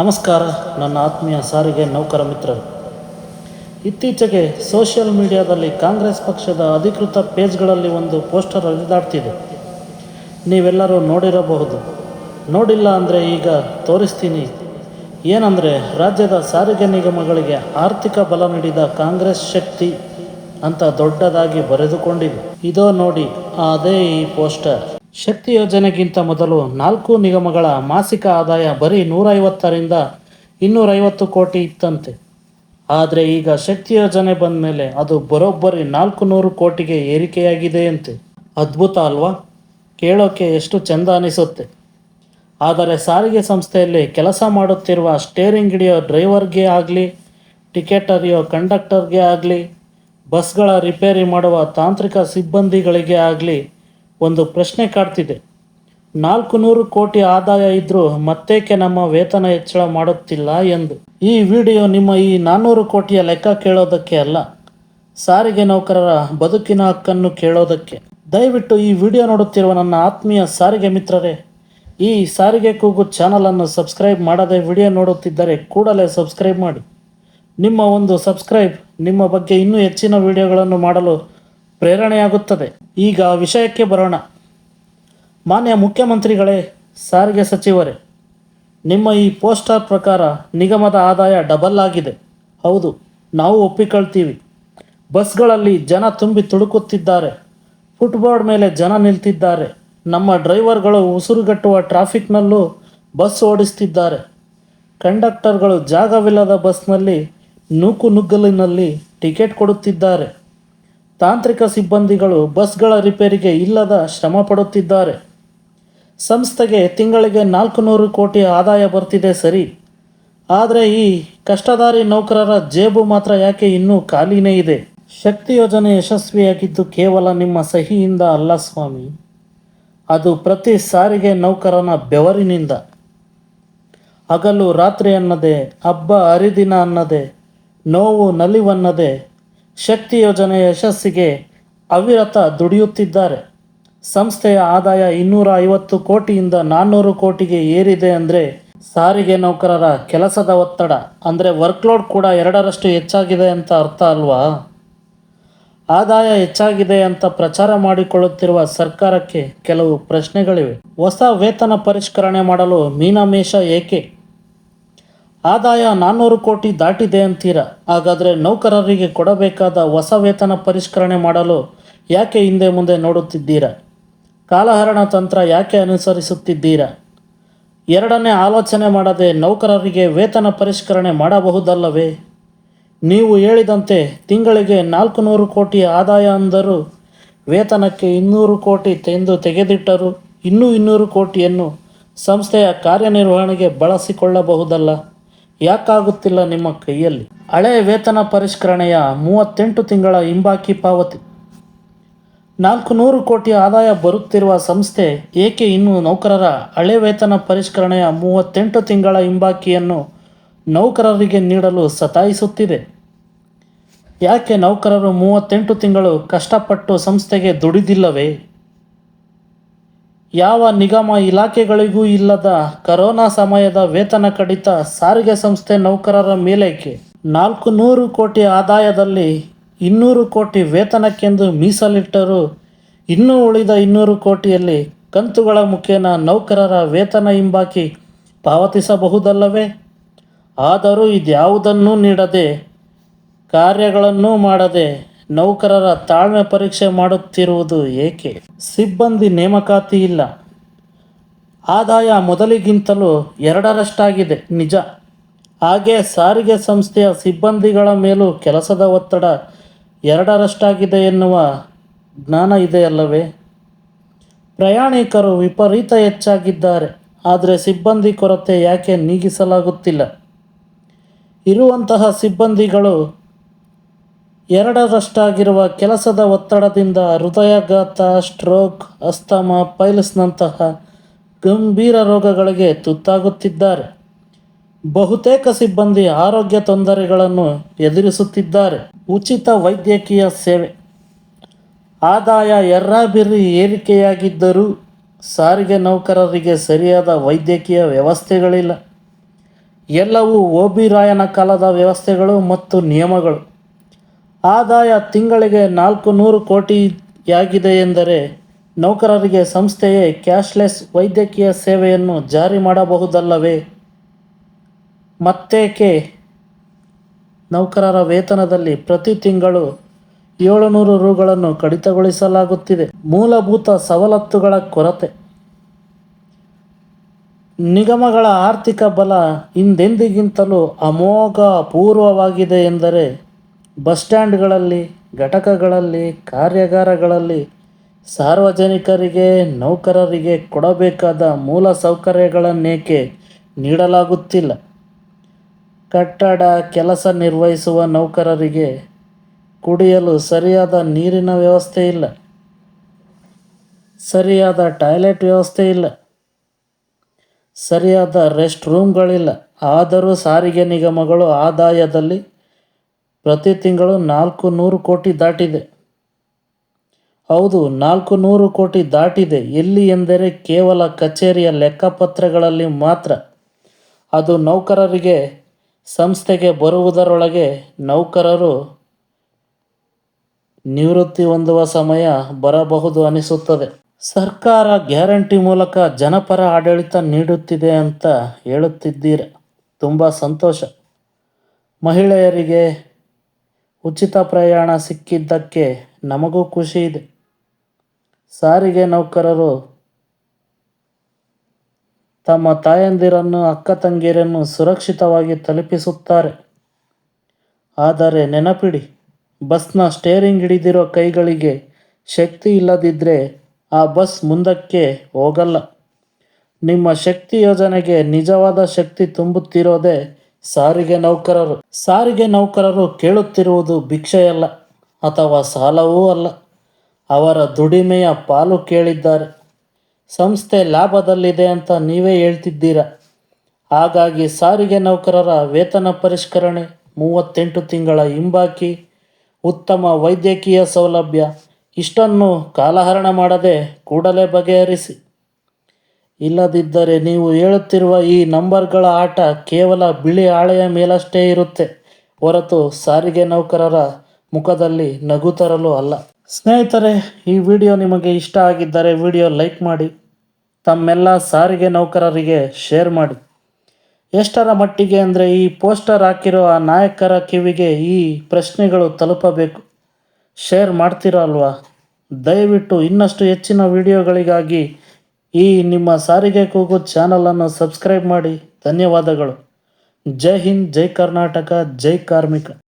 ನಮಸ್ಕಾರ, ನನ್ನ ಆತ್ಮೀಯ ಸಾರಿಗೆ ನೌಕರ ಮಿತ್ರರು. ಇತ್ತೀಚೆಗೆ ಸೋಷಿಯಲ್ ಮೀಡಿಯಾದಲ್ಲಿ ಕಾಂಗ್ರೆಸ್ ಪಕ್ಷದ ಅಧಿಕೃತ ಪೇಜ್ಗಳಲ್ಲಿ ಒಂದು ಪೋಸ್ಟರ್ ಹರಿದಾಡ್ತಿದೆ. ನೀವೆಲ್ಲರೂ ನೋಡಿರಬಹುದು. ನೋಡಿಲ್ಲ ಅಂದರೆ ಈಗ ತೋರಿಸ್ತೀನಿ. ಏನಂದರೆ, ರಾಜ್ಯದ ಸಾರಿಗೆ ನಿಗಮಗಳಿಗೆ ಆರ್ಥಿಕ ಬಲ ನೀಡಿದ ಕಾಂಗ್ರೆಸ್ ಶಕ್ತಿ ಅಂತ ದೊಡ್ಡದಾಗಿ ಬರೆದುಕೊಂಡಿದೆ. ಇದೋ ನೋಡಿ, ಅದೇ ಈ ಪೋಸ್ಟರ್. ಶಕ್ತಿ ಯೋಜನೆಗಿಂತ ಮೊದಲು ನಾಲ್ಕು ನಿಗಮಗಳ ಮಾಸಿಕ ಆದಾಯ ಬರೀ ನೂರೈವತ್ತರಿಂದ ಇನ್ನೂರೈವತ್ತು ಕೋಟಿ ಇತ್ತಂತೆ. ಆದರೆ ಈಗ ಶಕ್ತಿ ಯೋಜನೆ ಬಂದ ಮೇಲೆ ಅದು ಬರೋಬ್ಬರಿ ನಾಲ್ಕು ನೂರು ಕೋಟಿಗೆ ಏರಿಕೆಯಾಗಿದೆಯಂತೆ ಅದ್ಭುತ ಅಲ್ವಾ? ಕೇಳೋಕೆ ಎಷ್ಟು ಚೆಂದ ಅನಿಸುತ್ತೆ. ಆದರೆ ಸಾರಿಗೆ ಸಂಸ್ಥೆಯಲ್ಲಿ ಕೆಲಸ ಮಾಡುತ್ತಿರುವ ಸ್ಟೇರಿಂಗ್ ಹಿಡಿಯೋ ಡ್ರೈವರ್ಗೆ ಆಗಲಿ ಟಿಕೆಟ್ ಅರಿಯೋ ಕಂಡಕ್ಟರ್ಗೆ ಆಗಲಿ, ಬಸ್ಗಳ ರಿಪೇರಿ ಮಾಡುವ ತಾಂತ್ರಿಕ ಸಿಬ್ಬಂದಿಗಳಿಗೆ ಆಗಲಿ ಒಂದು ಪ್ರಶ್ನೆ ಕಾಡ್ತಿದೆ. ನಾಲ್ಕು ನೂರು ಕೋಟಿ ಆದಾಯ ಇದ್ದರೂ ಮತ್ತೇಕೆ ನಮ್ಮ ವೇತನ ಹೆಚ್ಚಳ ಮಾಡುತ್ತಿಲ್ಲ ಎಂದು. ಈ ವಿಡಿಯೋ ನಿಮ್ಮ ಈ ನಾನ್ನೂರು ಕೋಟಿಯ ಲೆಕ್ಕ ಕೇಳೋದಕ್ಕೆ ಅಲ್ಲ, ಸಾರಿಗೆ ನೌಕರರ ಬದುಕಿನ ಹಕ್ಕನ್ನು ಕೇಳೋದಕ್ಕೆ. ದಯವಿಟ್ಟು ಈ ವಿಡಿಯೋ ನೋಡುತ್ತಿರುವ ನನ್ನ ಆತ್ಮೀಯ ಸಾರಿಗೆ ಮಿತ್ರರೇ, ಈ ಸಾರಿಗೆ ಕೂಗು ಚಾನಲನ್ನು ಸಬ್ಸ್ಕ್ರೈಬ್ ಮಾಡದೆ ವಿಡಿಯೋ ನೋಡುತ್ತಿದ್ದರೆ ಕೂಡಲೇ ಸಬ್ಸ್ಕ್ರೈಬ್ ಮಾಡಿ. ನಿಮ್ಮ ಒಂದು ಸಬ್ಸ್ಕ್ರೈಬ್ ನಿಮ್ಮ ಬಗ್ಗೆ ಇನ್ನೂ ಹೆಚ್ಚಿನ ವಿಡಿಯೋಗಳನ್ನು ಮಾಡಲು ಪ್ರೇರಣೆಯಾಗುತ್ತದೆ. ಈಗ ವಿಷಯಕ್ಕೆ ಬರೋಣ. ಮಾನ್ಯ ಮುಖ್ಯಮಂತ್ರಿಗಳೇ, ಸಾರಿಗೆ ಸಚಿವರೇ, ನಿಮ್ಮ ಈ ಪೋಸ್ಟರ್ ಪ್ರಕಾರ ನಿಗಮದ ಆದಾಯ ಡಬಲ್ ಆಗಿದೆ. ಹೌದು, ನಾವು ಒಪ್ಪಿಕೊಳ್ತೀವಿ. ಬಸ್ಗಳಲ್ಲಿ ಜನ ತುಂಬಿ ತುಳುಕುತ್ತಿದ್ದಾರೆ. ಫುಟ್ಬೋರ್ಡ್ ಮೇಲೆ ಜನ ನಿಲ್ತಿದ್ದಾರೆ. ನಮ್ಮ ಡ್ರೈವರ್ಗಳು ಉಸಿರುಗಟ್ಟುವ ಟ್ರಾಫಿಕ್ನಲ್ಲೂ ಬಸ್ ಓಡಿಸ್ತಿದ್ದಾರೆ. ಕಂಡಕ್ಟರ್ಗಳು ಜಾಗವಿಲ್ಲದ ಬಸ್ನಲ್ಲಿ ನೂಕು ನುಗ್ಗಲಿನಲ್ಲಿ ಟಿಕೆಟ್ ಕೊಡುತ್ತಿದ್ದಾರೆ. ತಾಂತ್ರಿಕ ಸಿಬ್ಬಂದಿಗಳು ಬಸ್ಗಳ ರಿಪೇರಿಗೆ ಇಲ್ಲದ ಶ್ರಮ ಪಡುತ್ತಿದ್ದಾರೆ. ಸಂಸ್ಥೆಗೆ ತಿಂಗಳಿಗೆ ನಾಲ್ಕು ನೂರು ಕೋಟಿ ಆದಾಯ ಬರ್ತಿದೆ ಸರಿ. ಆದರೆ ಈ ಕಷ್ಟದಾರಿ ನೌಕರರ ಜೇಬು ಮಾತ್ರ ಯಾಕೆ ಇನ್ನೂ ಖಾಲಿನೇ ಇದೆ? ಶಕ್ತಿ ಯೋಜನೆ ಯಶಸ್ವಿಯಾಗಿದ್ದು ಕೇವಲ ನಿಮ್ಮ ಸಹಿಯಿಂದ ಅಲ್ಲ ಸ್ವಾಮಿ. ಅದು ಪ್ರತಿ ಸಾರಿಗೆ ನೌಕರನ ಬೆವರಿನಿಂದ. ಹಗಲು ರಾತ್ರಿ ಅನ್ನದೆ, ಹಬ್ಬ ಹರಿದಿನ ಅನ್ನದೆ, ನೋವು ನಲಿವನ್ನದೆ ಶಕ್ತಿ ಯೋಜನೆ ಯಶಸ್ಸಿಗೆ ಅವಿರತ ದುಡಿಯುತ್ತಿದ್ದಾರೆ. ಸಂಸ್ಥೆಯ ಆದಾಯ ಇನ್ನೂರ ಐವತ್ತು ಕೋಟಿಯಿಂದ ನಾನ್ನೂರು ಕೋಟಿಗೆ ಏರಿದೆ ಅಂದರೆ ಸಾರಿಗೆ ನೌಕರರ ಕೆಲಸದ ಒತ್ತಡ, ಅಂದರೆ ವರ್ಕ್ಲೋಡ್ ಕೂಡ ಎರಡರಷ್ಟು ಹೆಚ್ಚಾಗಿದೆ ಅಂತ ಅರ್ಥ ಅಲ್ವಾ? ಆದಾಯ ಹೆಚ್ಚಾಗಿದೆ ಅಂತ ಪ್ರಚಾರ ಮಾಡಿಕೊಳ್ಳುತ್ತಿರುವ ಸರ್ಕಾರಕ್ಕೆ ಕೆಲವು ಪ್ರಶ್ನೆಗಳಿವೆ. ಹೊಸ ವೇತನ ಪರಿಷ್ಕರಣೆ ಮಾಡಲು ಮೀನಾಮೇಷ ಏಕೆ? ಆದಾಯ ನಾನ್ನೂರು ಕೋಟಿ ದಾಟಿದೆ ಅಂತೀರಾ. ಹಾಗಾದರೆ ನೌಕರರಿಗೆ ಕೊಡಬೇಕಾದ ಹೊಸ ವೇತನ ಪರಿಷ್ಕರಣೆ ಮಾಡಲು ಯಾಕೆ ಹಿಂದೆ ಮುಂದೆ ನೋಡುತ್ತಿದ್ದೀರಾ? ಕಾಲಹರಣ ತಂತ್ರ ಯಾಕೆ ಅನುಸರಿಸುತ್ತಿದ್ದೀರಾ? ಎರಡನೇ ಆಲೋಚನೆ ಮಾಡದೆ ನೌಕರರಿಗೆ ವೇತನ ಪರಿಷ್ಕರಣೆ ಮಾಡಬಹುದಲ್ಲವೇ? ನೀವು ಹೇಳಿದಂತೆ ತಿಂಗಳಿಗೆ ನಾಲ್ಕು ನೂರು ಕೋಟಿ ಆದಾಯ ಅಂದರೂ ವೇತನಕ್ಕೆ ಇನ್ನೂರು ಕೋಟಿ ತೆಂದು ತೆಗೆದಿಟ್ಟರು ಇನ್ನೂ ಇನ್ನೂರು ಕೋಟಿಯನ್ನು ಸಂಸ್ಥೆಯ ಕಾರ್ಯನಿರ್ವಹಣೆಗೆ ಬಳಸಿಕೊಳ್ಳಬಹುದಲ್ಲ. ಯಾಕಾಗುತ್ತಿಲ್ಲ ನಿಮ್ಮ ಕೈಯಲ್ಲಿ? ಹಳೆಯ ವೇತನ ಪರಿಷ್ಕರಣೆಯ ಮೂವತ್ತೆಂಟು ತಿಂಗಳ ಹಿಂಬಾಕಿ ಪಾವತಿ. ನಾಲ್ಕು ನೂರು ಕೋಟಿ ಆದಾಯ ಬರುತ್ತಿರುವ ಸಂಸ್ಥೆ ಏಕೆ ಇನ್ನೂ ನೌಕರರ ಹಳೆ ವೇತನ ಪರಿಷ್ಕರಣೆಯ ಮೂವತ್ತೆಂಟು ತಿಂಗಳ ಹಿಂಬಾಕಿಯನ್ನು ನೌಕರರಿಗೆ ನೀಡಲು ಸತಾಯಿಸುತ್ತಿದೆ? ಯಾಕೆ ನೌಕರರು ಮೂವತ್ತೆಂಟು ತಿಂಗಳು ಕಷ್ಟಪಟ್ಟು ಸಂಸ್ಥೆಗೆ ದುಡಿದಿಲ್ಲವೇ? ಯಾವ ನಿಗಮ ಇಲಾಖೆಗಳಿಗೂ ಇಲ್ಲದ ಕರೋನಾ ಸಮಯದ ವೇತನ ಕಡಿತ ಸಾರಿಗೆ ಸಂಸ್ಥೆ ನೌಕರರ ಮೇಲೇಕೆ. ನಾಲ್ಕು ನೂರು ಕೋಟಿ ಆದಾಯದಲ್ಲಿ ಇನ್ನೂರು ಕೋಟಿ ವೇತನಕ್ಕೆಂದು ಮೀಸಲಿಟ್ಟರು ಇನ್ನೂ ಉಳಿದ ಇನ್ನೂರು ಕೋಟಿಯಲ್ಲಿ ಕಂತುಗಳ ಮುಖೇನ ನೌಕರರ ವೇತನ ಹಿಂಬಾಕಿ ಪಾವತಿಸಬಹುದಲ್ಲವೇ? ಆದರೂ ಇದ್ಯಾವುದನ್ನೂ ನೀಡದೆ, ಕಾರ್ಯಗಳನ್ನೂ ಮಾಡದೆ ನೌಕರರ ತಾಳ್ಮೆ ಪರೀಕ್ಷೆ ಮಾಡುತ್ತಿರುವುದು ಏಕೆ? ಸಿಬ್ಬಂದಿ ನೇಮಕಾತಿ ಇಲ್ಲ. ಆದಾಯ ಮೊದಲಿಗಿಂತಲೂ ಎರಡರಷ್ಟಾಗಿದೆ, ನಿಜ. ಹಾಗೆ ಸಾರಿಗೆ ಸಂಸ್ಥೆಯ ಸಿಬ್ಬಂದಿಗಳ ಮೇಲೂ ಕೆಲಸದ ಒತ್ತಡ ಎರಡರಷ್ಟಾಗಿದೆ ಎನ್ನುವ ಜ್ಞಾನ ಇದೆಯಲ್ಲವೇ? ಪ್ರಯಾಣಿಕರು ವಿಪರೀತ ಹೆಚ್ಚಾಗಿದ್ದಾರೆ, ಆದರೆ ಸಿಬ್ಬಂದಿ ಕೊರತೆ ಯಾಕೆ ನೀಗಿಸಲಾಗುತ್ತಿಲ್ಲ? ಇರುವಂತಹ ಸಿಬ್ಬಂದಿಗಳು ಎರಡರಷ್ಟಾಗಿರುವ ಕೆಲಸದ ಒತ್ತಡದಿಂದ ಹೃದಯಾಘಾತ, ಸ್ಟ್ರೋಕ್, ಅಸ್ತಮ, ಪೈಲ್ಸ್ನಂತಹ ಗಂಭೀರ ರೋಗಗಳಿಗೆ ತುತ್ತಾಗುತ್ತಿದ್ದಾರೆ. ಬಹುತೇಕ ಸಿಬ್ಬಂದಿ ಆರೋಗ್ಯ ತೊಂದರೆಗಳನ್ನು ಎದುರಿಸುತ್ತಿದ್ದಾರೆ. ಉಚಿತ ವೈದ್ಯಕೀಯ ಸೇವೆ. ಆದಾಯ ಎರ್ರಾಬಿರ್ರಿ ಏರಿಕೆಯಾಗಿದ್ದರೂ ಸಾರಿಗೆ ನೌಕರರಿಗೆ ಸರಿಯಾದ ವೈದ್ಯಕೀಯ ವ್ಯವಸ್ಥೆಗಳಿಲ್ಲ. ಎಲ್ಲವೂ ಓಬಿರಾಯನ ಕಾಲದ ವ್ಯವಸ್ಥೆಗಳು ಮತ್ತು ನಿಯಮಗಳು. ಆದಾಯ ತಿಂಗಳಿಗೆ ನಾಲ್ಕು ನೂರು ಕೋಟಿಯಾಗಿದೆ ಎಂದರೆ ನೌಕರರಿಗೆ ಸಂಸ್ಥೆಯೇ ಕ್ಯಾಶ್ಲೆಸ್ ವೈದ್ಯಕೀಯ ಸೇವೆಯನ್ನು ಜಾರಿ ಮಾಡಬಹುದಲ್ಲವೇ? ಮತ್ತೇಕೆ? ನೌಕರರ ವೇತನದಲ್ಲಿ ಪ್ರತಿ ತಿಂಗಳು ಏಳುನೂರು ರುಗಳನ್ನು ಕಡಿತಗೊಳಿಸಲಾಗುತ್ತಿದೆ. ಮೂಲಭೂತ ಸವಲತ್ತುಗಳ ಕೊರತೆ. ನಿಗಮಗಳ ಆರ್ಥಿಕ ಬಲ ಹಿಂದೆಂದಿಗಿಂತಲೂ ಅಮೋಘ ಪೂರ್ವವಾಗಿದೆ ಎಂದರೆ ಬಸ್ ಸ್ಟ್ಯಾಂಡ್ಗಳಲ್ಲಿ, ಘಟಕಗಳಲ್ಲಿ, ಕಾರ್ಯಾಗಾರಗಳಲ್ಲಿ ಸಾರ್ವಜನಿಕರಿಗೆ, ನೌಕರರಿಗೆ ಕೊಡಬೇಕಾದ ಮೂಲ ಸೌಕರ್ಯಗಳನ್ನೇಕೆ ನೀಡಲಾಗುತ್ತಿಲ್ಲ. ಕಟ್ಟಡ ಕೆಲಸ ನಿರ್ವಹಿಸುವ ನೌಕರರಿಗೆ ಕುಡಿಯಲು ಸರಿಯಾದ ನೀರಿನ ವ್ಯವಸ್ಥೆ ಇಲ್ಲ. ಸರಿಯಾದ ಟಾಯ್ಲೆಟ್ ವ್ಯವಸ್ಥೆ ಇಲ್ಲ. ಸರಿಯಾದ ರೆಸ್ಟ್ ರೂಮ್ಗಳಿಲ್ಲ. ಆದರೂ ಸಾರಿಗೆ ನಿಗಮಗಳು ಆದಾಯದಲ್ಲಿ ಪ್ರತಿ ತಿಂಗಳು ನಾಲ್ಕು ನೂರು ಕೋಟಿ ದಾಟಿದೆ. ಹೌದು, ನಾಲ್ಕು ನೂರು ಕೋಟಿ ದಾಟಿದೆ. ಎಲ್ಲಿ ಎಂದರೆ ಕೇವಲ ಕಚೇರಿಯ ಲೆಕ್ಕಪತ್ರಗಳಲ್ಲಿ ಮಾತ್ರ. ಅದು ನೌಕರರಿಗೆ, ಸಂಸ್ಥೆಗೆ ಬರುವುದರೊಳಗೆ ನೌಕರರು ನಿವೃತ್ತಿ ಹೊಂದುವ ಸಮಯ ಬರಬಹುದು ಅನಿಸುತ್ತದೆ. ಸರ್ಕಾರ ಗ್ಯಾರಂಟಿ ಮೂಲಕ ಜನಪರ ಆಡಳಿತ ನೀಡುತ್ತಿದೆ ಅಂತ ಹೇಳುತ್ತಿದ್ದೀರ. ತುಂಬ ಸಂತೋಷ. ಮಹಿಳೆಯರಿಗೆ ಉಚಿತ ಪ್ರಯಾಣ ಸಿಕ್ಕಿದ್ದಕ್ಕೆ ನಮಗೂ ಖುಷಿ ಇದೆ. ಸಾರಿಗೆ ನೌಕರರು ತಮ್ಮ ತಾಯಂದಿರನ್ನು, ಅಕ್ಕ ತಂಗಿಯರನ್ನು ಸುರಕ್ಷಿತವಾಗಿ ತಲುಪಿಸುತ್ತಾರೆ. ಆದರೆ ನೆನಪಿಡಿ, ಬಸ್ನ ಸ್ಟೇರಿಂಗ್ ಹಿಡಿದಿರೋ ಕೈಗಳಿಗೆ ಶಕ್ತಿ ಇಲ್ಲದಿದ್ದರೆ ಆ ಬಸ್ ಮುಂದಕ್ಕೆ ಹೋಗಲ್ಲ. ನಿಮ್ಮ ಶಕ್ತಿ ಯೋಜನೆಗೆ ನಿಜವಾದ ಶಕ್ತಿ ತುಂಬುತ್ತಿರೋದೇ ಸಾರಿಗೆ ನೌಕರರು. ಸಾರಿಗೆ ನೌಕರರು ಕೇಳುತ್ತಿರುವುದು ಭಿಕ್ಷೆಯಲ್ಲ ಅಥವಾ ಸಾಲವೂ ಅಲ್ಲ. ಅವರ ದುಡಿಮೆಯ ಪಾಲು ಕೇಳಿದ್ದಾರೆ. ಸಂಸ್ಥೆ ಲಾಭದಲ್ಲಿದೆ ಅಂತ ನೀವೇ ಹೇಳ್ತಿದ್ದೀರ? ಹಾಗಾಗಿ ಸಾರಿಗೆ ನೌಕರರ ವೇತನ ಪರಿಷ್ಕರಣೆ ಮೂವತ್ತೆಂಟು ತಿಂಗಳ ಹಿಂಬಾಕಿ, ಉತ್ತಮ ವೈದ್ಯಕೀಯ ಸೌಲಭ್ಯ, ಇಷ್ಟನ್ನು ಕಾಲಹರಣ ಮಾಡದೆ ಕೂಡಲೇ ಬಗೆಹರಿಸಿ. ಇಲ್ಲದಿದ್ದರೆ ನೀವು ಹೇಳುತ್ತಿರುವ ಈ ನಂಬರ್ಗಳ ಆಟ ಕೇವಲ ಬಿಳಿ ಹಾಳೆಯ ಮೇಲಷ್ಟೇ ಇರುತ್ತೆ. ಹೊರತು ಸಾರಿಗೆ ನೌಕರರ ಮುಖದಲ್ಲಿ ನಗು ತರಲು ಅಲ್ಲ. ಸ್ನೇಹಿತರೆ, ಈ ವಿಡಿಯೋ ನಿಮಗೆ ಇಷ್ಟ ಆಗಿದ್ದರೆ ವಿಡಿಯೋ ಲೈಕ್ ಮಾಡಿ, ತಮ್ಮೆಲ್ಲ ಸಾರಿಗೆ ನೌಕರರಿಗೆ ಶೇರ್ ಮಾಡಿ. ಎಷ್ಟರ ಮಟ್ಟಿಗೆ ಅಂದರೆ ಈ ಪೋಸ್ಟರ್ ಹಾಕಿರೋ ಆ ನಾಯಕರ ಕಿವಿಗೆ ಈ ಪ್ರಶ್ನೆಗಳು ತಲುಪಬೇಕು. ಶೇರ್ ಮಾಡ್ತೀರಾ ಅಲ್ವಾ ದಯವಿಟ್ಟು ಇನ್ನಷ್ಟು ಹೆಚ್ಚಿನ ವಿಡಿಯೋಗಳಿಗಾಗಿ ಈ ನಿಮ್ಮ ಸಾರಿಗೆ ಕೂಗು ಚಾನಲನ್ನು ಸಬ್ಸ್ಕ್ರೈಬ್ ಮಾಡಿ. ಧನ್ಯವಾದಗಳು. ಜೈ ಹಿಂದ್ ಜೈ ಕರ್ನಾಟಕ ಜೈ ಕಾರ್ಮಿಕ.